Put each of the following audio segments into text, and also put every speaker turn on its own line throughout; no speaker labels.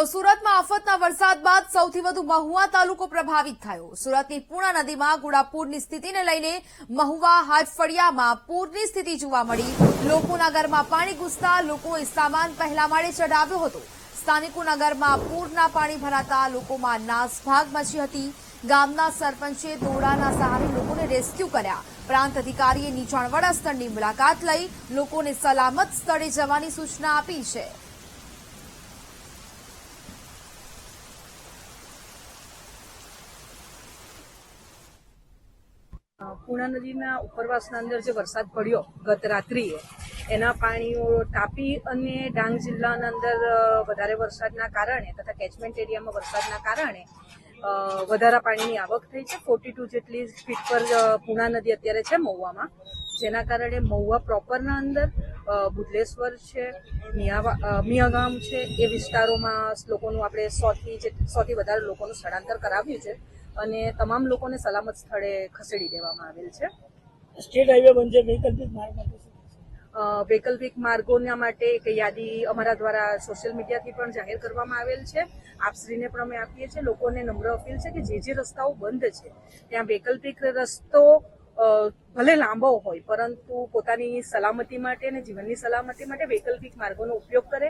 તો સુરતમાં આફતના વરસાદ બાદ સૌથી વધુ મહુવા તાલુકો પ્રભાવિત થયો. સુરતની પૂર્ણા નદીમાં ગુડાપૂરની સ્થિતિને લઈને મહુવા હાટફળિયામાં પૂરની સ્થિતિ જોવા મળી. લોકોના ઘરમાં પાણી ઘૂસતા લોકોએ સામાન પહેલા માળે ચઢાવ્યો હતો. સ્થાનિકોના ઘરમાં પૂરના પાણી ભરાતા લોકોમાં નાસભાગ મચી હતી. ગામના સરપંચે દોડાના સહારે લોકોને રેસ્ક્યુ કર્યા. પ્રાંત અધિકારીએ નીચાણવાળા સ્થળની મુલાકાત લઈ લોકોને સલામત સ્થળે જવાની સૂચના આપી છે.
પૂર્ણા નદીના ઉપરવાસના અંદર જે વરસાદ પડ્યો ગત રાત્રિએ, એના પાણીઓ તાપી અને ડાંગ જિલ્લાના અંદર વધારે વરસાદના કારણે તથા કેચમેન્ટ એરિયામાં વરસાદના કારણે વધારા પાણીની આવક થઈ છે. ફોર્ટી ટુ જેટલી ફીટ પર પૂણા નદી અત્યારે છે મહુવામાં, જેના કારણે મહુવા પ્રોપરના અંદર બુધલેશ્વર છે મિયાગામ છે, એ વિસ્તારોમાં લોકોનું આપણે સોથી સોથી વધારે લોકોનું સ્થળાંતર કરાવ્યું છે. અને તમામ લોકોને સલામત સ્થળે ખસેડી દેવામાં આવેલ છે.
સ્ટેટ હાઈવે બનશે વૈકલ્પિક માર્ગ
વૈકલ્પિક માર્ગોના માટે એક યાદી અમારા દ્વારા સોશિયલ મીડિયાથી પણ જાહેર કરવામાં આવેલ છે. આપશ્રીને પણ અમે આપીએ છીએ. લોકોને નમ્ર અપીલ છે કે જે જે રસ્તાઓ બંધ છે ત્યાં વૈકલ્પિક રસ્તો ભલે લાંબો હોય પરંતુ પોતાની સલામતી માટે અને જીવનની સલામતી માટે વૈકલ્પિક માર્ગોનો ઉપયોગ કરે.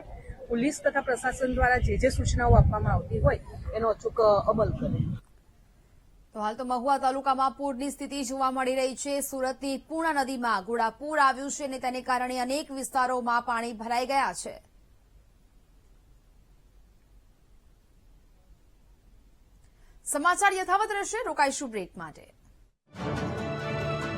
પોલીસ તથા પ્રશાસન દ્વારા જે જે સૂચનાઓ આપવામાં આવતી હોય એનો અચૂક અમલ કરે.
તો હાલ તો મહુવા તાલુકામાં પૂરની સ્થિતિ જોવા મળી રહી છે. સુરતની પૂર્ણા નદીમાં ઘોડાપૂર આવ્યું છે અને તેને કારણે અનેક વિસ્તારોમાં પાણી ભરાઈ ગયા છે. સમાચાર યથાવત રહેશે. રોકાઈશું બ્રેક માટે.